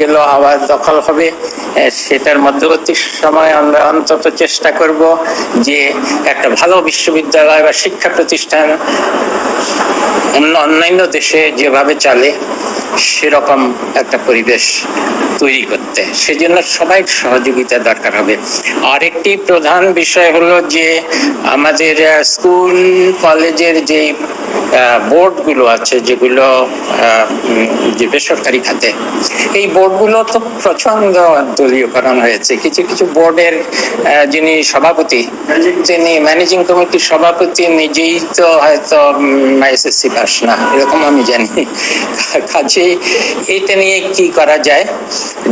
গেল আবার দখল হবে। সেটার মধ্যবর্তী সময় আমরা অন্তত চেষ্টা করব যে একটা ভালো বিশ্ববিদ্যালয় বা শিক্ষা প্রতিষ্ঠান অন্য অন্যান্য দেশে যেভাবে চলে, সেরকম একটা পরিবেশ তৈরি করতে। সেজন্য সবাই সহযোগিতা দরকার হবে। আরেকটি প্রধান বিষয় হলো যে আমাদের স্কুল, কলেজের যে বোর্ডগুলো আছে যেগুলো যে বেসরকারি খাতে। এই বোর্ডগুলো তো প্রচণ্ড দলীয়করণ হয়েছে। কিছু কিছু বোর্ডের যিনি সভাপতি তিনি ম্যানেজিং কমিটির সভাপতি নিজেই তো হয়তো এসএসসি পাস না এরকম আমি জানি। কাজে এটা নিয়ে কি করা যায়?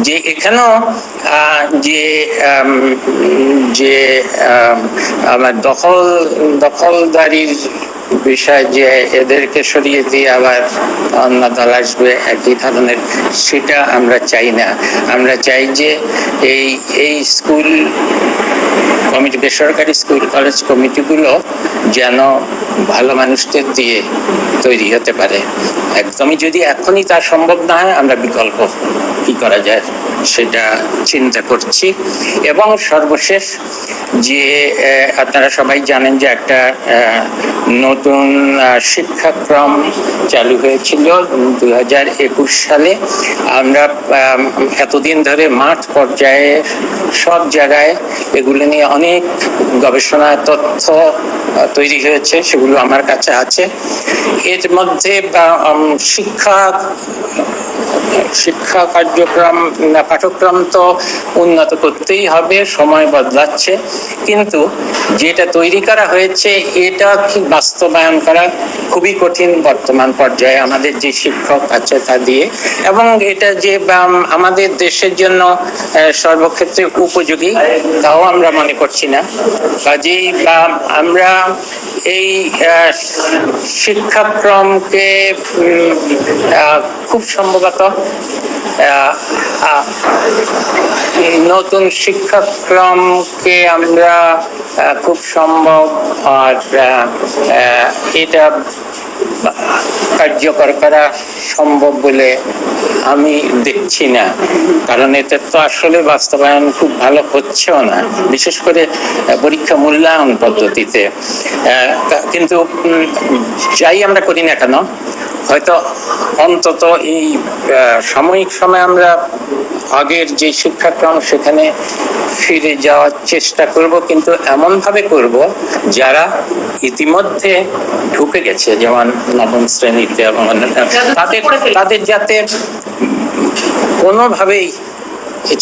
যে এখানেও যে যে আম, আমার দখল দখলদারির বিষয় যে এদেরকে সরিয়ে দিয়ে আবার অন্য দল আসবে, একই ধরনের সেটা আমরা চাই না। আমরা চাই যে এই এই স্কুল কমিটি, বেসরকারি স্কুল, কলেজ কমিটিগুলো যেন ভালো মানুষদের দিয়ে তৈরি হতে পারে। একদমই যদি এখনই তা সম্ভব না হয়, আমরা বিকল্প কি করা যায় সেটা চিন্তা করছি। এবং সর্বশেষ যে আপনারা সবাই জানেন যে একটা নতুন শিক্ষাক্রম চালু হয়েছিল দু হাজার একুশ সালে। আমরা এতদিন ধরে মাঠ পর্যায়ে সব জায়গায় এগুলো নিয়ে অনেক গবেষণা তথ্য তৈরি হয়েছে, সেগুলো আমার কাছে আছে। এর মধ্যে শিক্ষা শিক্ষা কার্যক্রম পাঠ্যক্রম তো উন্নত করতেই হবে, সময় বদলাচ্ছে। কিন্তু যেটা তৈরি করা হয়েছে, এটা বাস্তবায়ন করা খুবই কঠিন বর্তমান পর্যায়ে আমাদের যে শিক্ষক আছে তা দিয়ে। এবং এটা যে আমাদের দেশের জন্য সর্বক্ষেত্রে উপযোগী, তাও আমরা মনে করছি না। কাজেই আমরা এই শিক্ষাক্রমকে খুব সম্ভবত নতুন শিক্ষাক্রমকে আমরা খুব সম্ভব আর এটা কার্যকর করা সম্ভব বলে আমি দেখছি না। কারণ এতে তো আসলে বাস্তবায়ন খুব ভালো হচ্ছেও না, বিশেষ করে পরীক্ষা মূল্যায়ন পদ্ধতিতে। কিন্তু যাই আমরা করি না কেন হয়তো অন্তত এই সাময়িক সময় আমরা আগের যে শিক্ষাক্রম সেখানে ফিরে যাওয়ার চেষ্টা করব, কিন্তু এমন ভাবে করব যারা ইতিমধ্যে ঢুকে গেছে, যেমন নবম শ্রেণীতে এবং তাদের তাদের যাতে কোনোভাবেই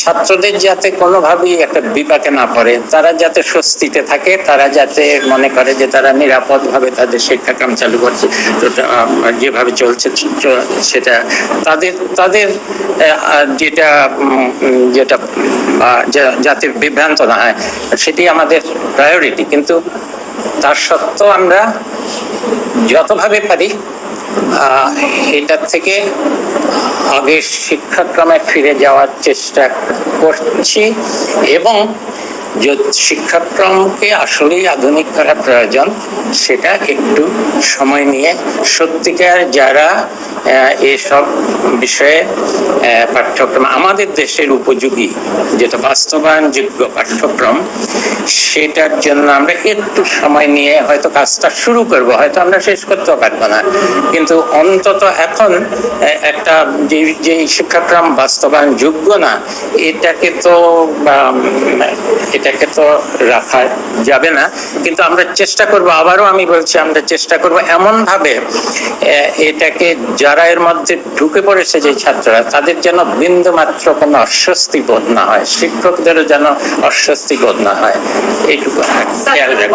ছাত্রদের যাতে কোনোভাবেই একটা বিপাকে না পড়ে, তারা যাতে স্বস্তিতে থাকে, তারা যাতে মনে করে যে তারা নিরাপদ ভাবে তাদের শিক্ষাক্রম চালু করছে যেভাবে চলছে সেটা তাদের তাদের যেটা যেটা যাতে বিভ্রান্ত না হয়, সেটি আমাদের প্রায়োরিটি কিন্তু তার সত্ত্বেও আমরা যতভাবে পারি এটার থেকে আগের শিক্ষাক্রমে ফিরে যাওয়ার চেষ্টা করছি এবং যে শিক্ষাক্রমকে আসলেই আধুনিক করা প্রয়োজন সেটা একটু সময় নিয়ে। সত্যিকার যারা এসব বিষয়ে পাঠ্যক্রম আমাদের দেশের উপযোগী যেটা বাস্তবায়নযোগ্য পাঠ্যক্রম সেটার জন্য আমরা একটু সময় নিয়ে হয়তো কাজটা শুরু করব হয়তো আমরা শেষ করতেও পারব না। কিন্তু অন্তত এখন একটা যে যে শিক্ষাক্রম বাস্তবায়ন যোগ্য না এটাকে তো উম, এটাকে তো রাখা যাবে না। কিন্তু আমরা চেষ্টা করব, আবারও আমি বলছি, আমরা চেষ্টা করব এমন ভাবে এটাকে যারা এর মধ্যে ঢুকে পড়েছে যে ছাত্ররা, তাদের যেন বিন্দু মাত্র কোনো অস্বস্তি বোধ না হয়, শিক্ষকদেরও যেন অস্বস্তি বোধ না হয়। এইটুকু। খেয়াল রাখব